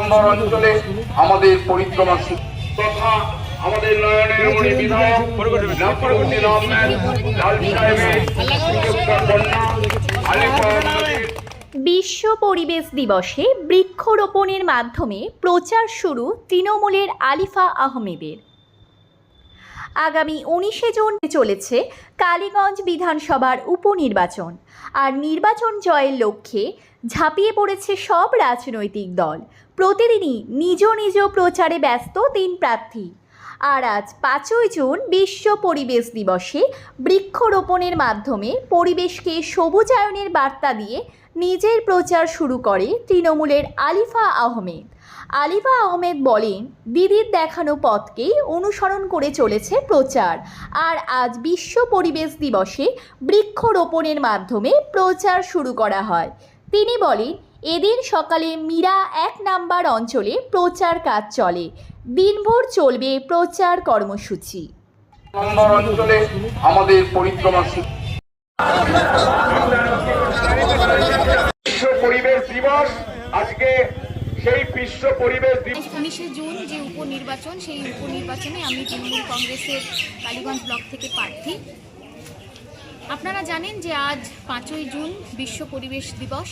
নম্বর অঞ্চলে আমাদের পরিক্রমা তথা আমাদের নয়নের মণি বিধায়ক নাফরুদ্দিন আহমেদ লাল সাহেবের কন্যা আলিফা বিশ্ব পরিবেশ দিবসে বৃক্ষরোপণের মাধ্যমে প্রচার শুরু তৃণমূলের আলিফা আহমেদের। আগামী উনিশে জুন চলেছে কালীগঞ্জ বিধানসভার উপনির্বাচন। আর নির্বাচন জয়ের লক্ষ্যে ঝাঁপিয়ে পড়েছে সব রাজনৈতিক দল। প্রতিদিনই নিজ নিজ প্রচারে ব্যস্ত তিন প্রার্থী। আর আজ পাঁচই জুন বিশ্ব পরিবেশ দিবসে বৃক্ষরোপণের মাধ্যমে পরিবেশকে সবুজায়নের বার্তা দিয়ে নিজের প্রচার শুরু করে তৃণমূলের আলিফা আহমেদ। আলিফা আহমেদ বলেন, দিদির দেখানো পথকেই অনুসরণ করে চলেছে প্রচার। আর আজ বিশ্ব পরিবেশ দিবসে বৃক্ষরোপণের মাধ্যমে প্রচার শুরু করা হয়। তিনি বলেন, এদিন সকালে মীরা এক নাম্বার অঞ্চলে প্রচার কাজ চলে। দিনভর চলবে প্রচার কর্মসূচি। অঞ্চলে আমাদের পরিক্রমা বিশ্ব পরিবেশ দিবস আজকে সেই বিশ্ব পরিবেশ দিবস। উনিশে জুন যে উপনির্বাচন সেই উপনির্বাচনে আমি তৃণমূল কংগ্রেসের কালীগঞ্জ ব্লক থেকে প্রার্থী। আপনারা জানেন যে আজ পাঁচই জুন বিশ্ব পরিবেশ দিবস।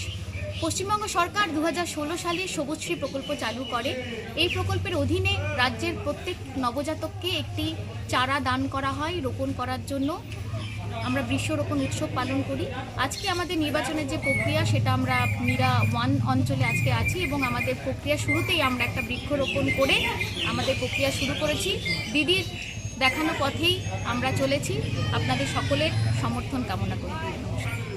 পশ্চিমবঙ্গ সরকার দু হাজার ষোলো সালে সবুজশ্রী প্রকল্প চালু করে। এই প্রকল্পের অধীনে রাজ্যের প্রত্যেক নবজাতককে একটি চারা দান করা হয় রোপণ করার জন্য। আমরা বৃক্ষরোপণ উৎসব পালন করি। আজকে আমাদের নির্বাচনের যে প্রক্রিয়া, সেটা আমরা মীরা ওয়ান অঞ্চলে আজকে আছি এবং আমাদের প্রক্রিয়া শুরুতেই আমরা একটা বৃক্ষরোপণ করে আমাদের প্রক্রিয়া শুরু করেছি। দিদির দেখানো পথেই আমরা চলেছি। আপনাদের সকলের সমর্থন কামনা করি। নমস্কার